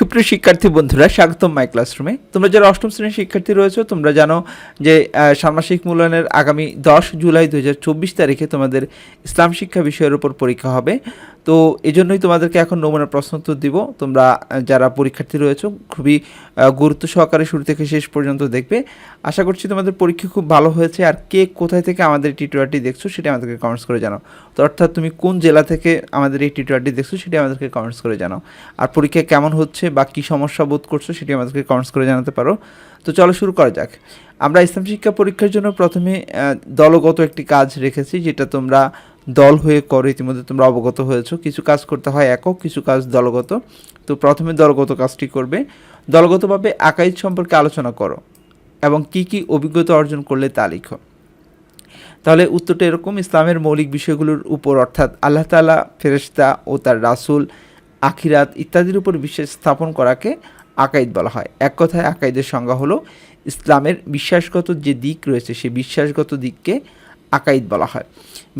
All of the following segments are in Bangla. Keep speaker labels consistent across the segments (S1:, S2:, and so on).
S1: সুপ্রিয় শিক্ষার্থী বন্ধুরা, স্বাগতম মাই ক্লাসরুমে তোমরা যারা অষ্টম শ্রেণির শিক্ষার্থী রয়েছে, তোমরা জানো যে ষান্মাসিক মূল্যায়নের আগামী দশ জুলাই দুই হাজার চব্বিশ তারিখে তোমাদের ইসলাম শিক্ষা বিষয়ের উপর পরীক্ষা হবে। তো এই জন্যই তোমাদেরকে এখন নমুনা প্রশ্ন উত্তর দিব। তোমরা যারা পরীক্ষার্থী রয়েছো, খুবই গুরুত্ব সহকারে শুরু থেকে শেষ পর্যন্ত দেখবে। আশা করছি তোমাদের পরীক্ষা খুব ভালো হয়েছে। আর কে কোথায় থেকে আমাদের টিউটোরিয়ালটি দেখছ সেটা আমাদেরকে কমেন্টস করে জানাও। তো অর্থাৎ তুমি কোন জেলা থেকে আমাদের এই টিউটোরিয়ালটি দেখছ সেটা আমাদেরকে কমেন্টস করে জানাও। আর পরীক্ষা কেমন হচ্ছে বা কী সমস্যা বোধ করছ সেটি আমাদেরকে কমেন্টস করে জানাতে পারো। তো চলো শুরু করা যাক। আমরা ইসলাম শিক্ষা পরীক্ষার জন্য প্রথমে দলগত একটি কাজ রেখেছি, যেটা তোমরা দল হয়ে করো, ইতিমধ্যে তোমরা অবগত হয়েছো। কিছু কাজ করতে হয় একক, কিছু কাজ দলগত। তো প্রথমে দলগত কাজটি করবে। দলগতভাবে আকাইদ সম্পর্কে আলোচনা করো এবং কি কি অভিজ্ঞতা অর্জন করলে তা লিখো। তাহলে উত্তরটা এরকম, ইসলামের মৌলিক বিষয়গুলোর উপর, অর্থাৎ আল্লাহ তালা ফেরেশতা ও তার রাসূল, আখিরাত ইত্যাদির উপর বিশ্বাস স্থাপন করাকে আকাইদ বলা হয়। এক কথায় আকাইদের সংজ্ঞা হলো, ইসলামের বিশ্বাসগত যে দিক রয়েছে সেই বিশ্বাসগত দিককে আকাইদ বলা হয়।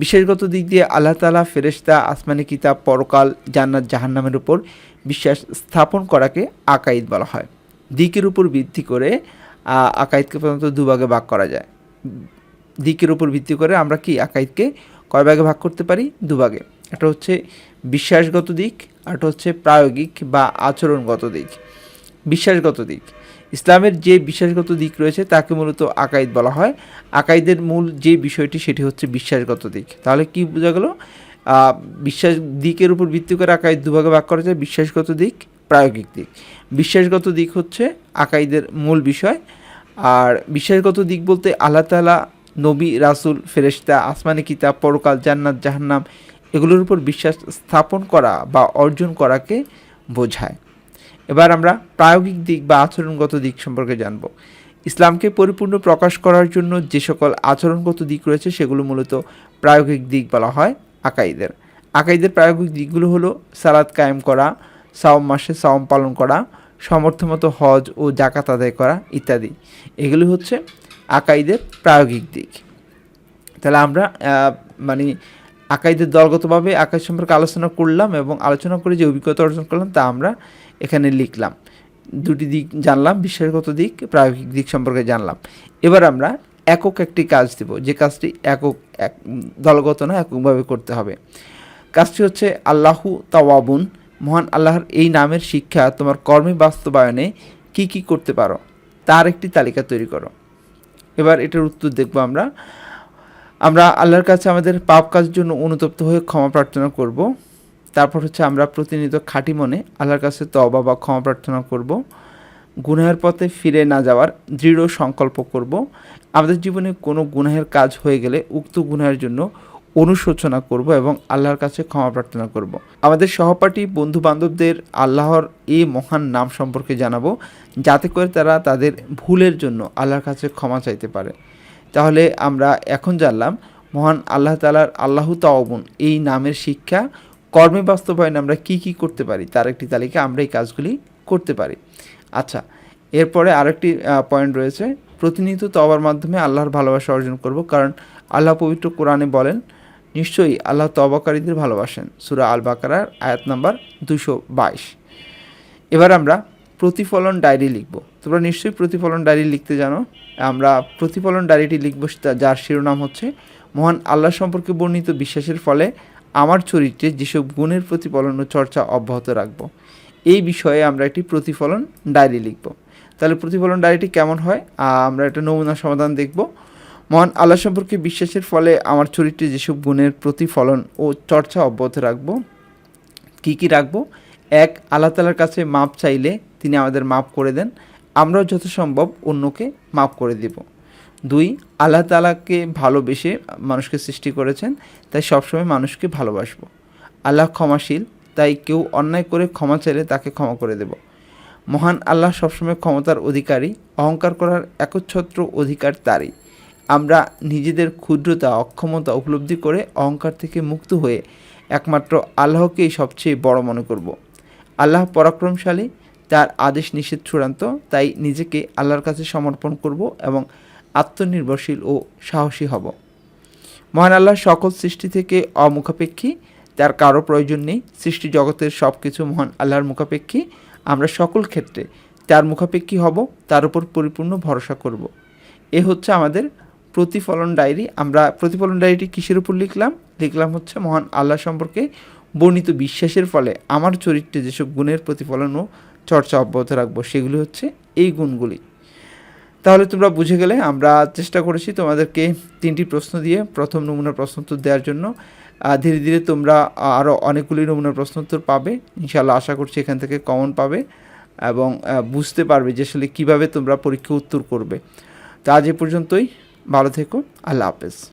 S1: বিশ্বাসগত দিক দিয়ে আল্লাহ তালা ফেরেশতা আসমানি কিতাব, পরকাল, জান্নাত, জাহান্নামের উপর বিশ্বাস স্থাপন করাকে আকাইদ বলা হয়। দিকের উপর ভিত্তি করে আকাইদকে প্রধানত দুভাগে ভাগ করা যায়। দিকের উপর ভিত্তি করে আমরা কি আকাইদকে কয় ভাগে ভাগ করতে পারি? দুভাগে একটা হচ্ছে বিশ্বাসগত দিক, আর হচ্ছে প্রায়োগিক বা আচরণগত দিক। বিশ্বাসগত দিক। ইসলামের যে বিশ্বাসগত দিক রয়েছে, তাকে মূলত আকাইদ বলা হয়। আকাইদের মূল যে বিষয়টি, সেটি হচ্ছে বিশ্বাসগত দিক। তাহলে কি বোঝা গেল? বিশ্বাস, দিকের উপর ভিত্তি করে আকাইদ দুভাগে ভাগ করা যায়। বিশ্বাসগত দিক, প্রায়োগিক দিক। বিশ্বাসগত দিক হচ্ছে আকাইদের মূল বিষয়। আর বিশ্বাসগত দিক বলতে আল্লাহ তালা নবী, রাসূল, ফেরেশতা, আসমানি কিতাব, পরকাল, জান্নাত, জাহান্নাম, এগুলোর উপর বিশ্বাস স্থাপন করা বা অর্জন করাকে বোঝায়। এবার আমরা প্রায়োগিক দিক বা আচরণগত দিক সম্পর্কে জানব। ইসলামকে পরিপূর্ণ প্রকাশ করার জন্য যে সকল আচরণগত দিক রয়েছে, সেগুলো মূলত প্রায়োগিক দিক বলা হয় আকাইদের আকাইদের প্রায়োগিক দিকগুলো হলো সালাদ কায়েম করা, সাওম মাসে সাওম পালন করা, সমর্থমতো হজ ও জাকাত আদায় করা ইত্যাদি। এগুলি হচ্ছে আকাইদের প্রায়োগিক দিক। তাহলে আমরা মানে আকাইদের দলগতভাবে আকাশ সম্পর্কে আলোচনা করলাম এবং আলোচনা করে যে অভিজ্ঞতা অর্জন করলাম তা আমরা এখানে লিখলাম। দুটি দিক জানলাম বিশ্বাসগত দিক, প্রায়োগিক দিক সম্পর্কে জানলাম। এবার আমরা একক একটি কাজ দেব, যে কাজটি একক এক, দলগত না এককভাবে করতে হবে। কাজটি হচ্ছে আল্লাহু তাওয়াবুন, মহান আল্লাহর এই নামের শিক্ষা তোমার কর্মে বাস্তবায়নে কি কি করতে পারো, তার একটি তালিকা তৈরি করো। এবার এটার উত্তর দেখব আমরা। আমরা আল্লাহর কাছে আমাদের পাপ কাজের জন্য অনুতপ্ত হয়ে ক্ষমা প্রার্থনা করব। তারপর হচ্ছে আমরা প্রতিনিয়ত খাঁটি মনে আল্লাহর কাছে তবা বা ক্ষমা প্রার্থনা করব। গুনাহের পথে ফিরে না যাওয়ার দৃঢ় সংকল্প করব। আমাদের জীবনে কোনো গুনাহের কাজ হয়ে গেলে উক্ত গুনাহের জন্য অনুশোচনা করব এবং আল্লাহর কাছে ক্ষমা প্রার্থনা করব। আমাদের সহপাঠী বন্ধু বান্ধবদের আল্লাহর এই মহান নাম সম্পর্কে জানাব, যাতে করে তারা তাদের ভুলের জন্য আল্লাহর কাছে ক্ষমা চাইতে পারে। তাহলে আমরা এখন জানলাম, মহান আল্লাহ তালার আল্লাহ তাওবন এই নামের শিক্ষা কর্মে বাস্তবায়নে আমরা কি কি করতে পারি, তার একটি তালিকা আমরা এই কাজগুলি করতে পারি। আচ্ছা এরপরে আরেকটি পয়েন্ট রয়েছে, প্রতিনিয়ত তবার মাধ্যমে আল্লাহর ভালোবাসা অর্জন করব, কারণ আল্লাহ পবিত্র কোরআনে বলেন, নিশ্চয়ই আল্লাহ তবাকারীদের ভালোবাসেন। সুরা আল বাকারার আয়াত নাম্বার দুশো বাইশ। এবার আমরা প্রতিফলন ডায়েরি লিখব। তোমরা নিশ্চয়ই প্রতিফলন ডায়েরি লিখতে জানো। আমরা প্রতিফলন ডায়েরিটি লিখব যার শিরোনাম হচ্ছে, মহান আল্লাহ সম্পর্কে বর্ণিত বিশ্বাসের ফলে আমার চরিত্রে যেসব গুণের প্রতিফলন ও চর্চা অব্যাহত রাখব, এই বিষয়ে আমরা একটি প্রতিফলন ডায়েরি লিখব। তাহলে প্রতিফলন ডায়েরিটি কেমন হয়? আমরা একটা নমুনা সমাধান দেখব। মহান আল্লাহ সম্পর্কে বিশ্বাসের ফলে আমার চরিত্রে যেসব গুণের প্রতিফলন ও চর্চা অব্যাহত রাখব, কী কী রাখব? এক, আল্লাহ তালার কাছে মাপ চাইলে তিনি আমাদের মাপ করে দেন। আমরাও যথাসম্ভব অন্যকে মাপ করে দেব। দুই, আল্লাহ তালাকে ভালোবেসে মানুষকে সৃষ্টি করেছেন, তাই সবসময় মানুষকে ভালোবাসবো। আল্লাহ ক্ষমাশীল, তাই কেউ অন্যায় করে ক্ষমা চাইলে তাকে ক্ষমা করে দেব। মহান আল্লাহ সবসময় ক্ষমতার অধিকারী, অহংকার করার একচ্ছত্র অধিকার তারই। আমরা নিজেদের ক্ষুদ্রতা, অক্ষমতা উপলব্ধি করে অহংকার থেকে মুক্ত হয়ে একমাত্র আল্লাহকেই সবচেয়ে বড় মনে করব। আল্লাহ পরাক্রমশালী, তার আদেশ নিষেধ চূড়ান্ত, তাই নিজেকে আল্লাহর কাছে সমর্পণ করব এবং আত্মনির্ভরশীল ও সাহসী হব। মহান আল্লাহ সকল সৃষ্টি থেকে অমুখাপেক্ষী, তার কারও প্রয়োজন নেই। সৃষ্টি জগতের সব কিছু মহান আল্লাহর মুখাপেক্ষী। আমরা সকল ক্ষেত্রে তার মুখাপেক্ষী হব, তার উপর পরিপূর্ণ ভরসা করব। এ হচ্ছে আমাদের প্রতিফলন ডায়েরি। আমরা প্রতিফলন ডায়েরিটি কিসের উপর লিখলাম? লিখলাম হচ্ছে মহান আল্লাহ সম্পর্কে বর্ণিত বিশ্বাসের ফলে আমার চরিত্রে যেসব গুণের প্রতিফলন ও চর্চা অব্যাহত রাখব, সেগুলি হচ্ছে এই গুণগুলি। তাহলে তোমরা বুঝে গেলে আমরা চেষ্টা করেছি তোমাদেরকে তিনটি প্রশ্ন দিয়ে প্রথম নমুনা প্রশ্ন উত্তর দেওয়ার জন্য। ধীরে ধীরে তোমরা আরও অনেকগুলি নমুনার প্রশ্ন উত্তর পাবে। ইনশাল্লাহ আশা করছি এখান থেকে কমন পাবে এবং বুঝতে পারবে যে আসলে কীভাবে তোমরা পরীক্ষা উত্তর করবে। তো আজ এ পর্যন্তই। ভালো থেকো। আল্লাহ হাফেজ।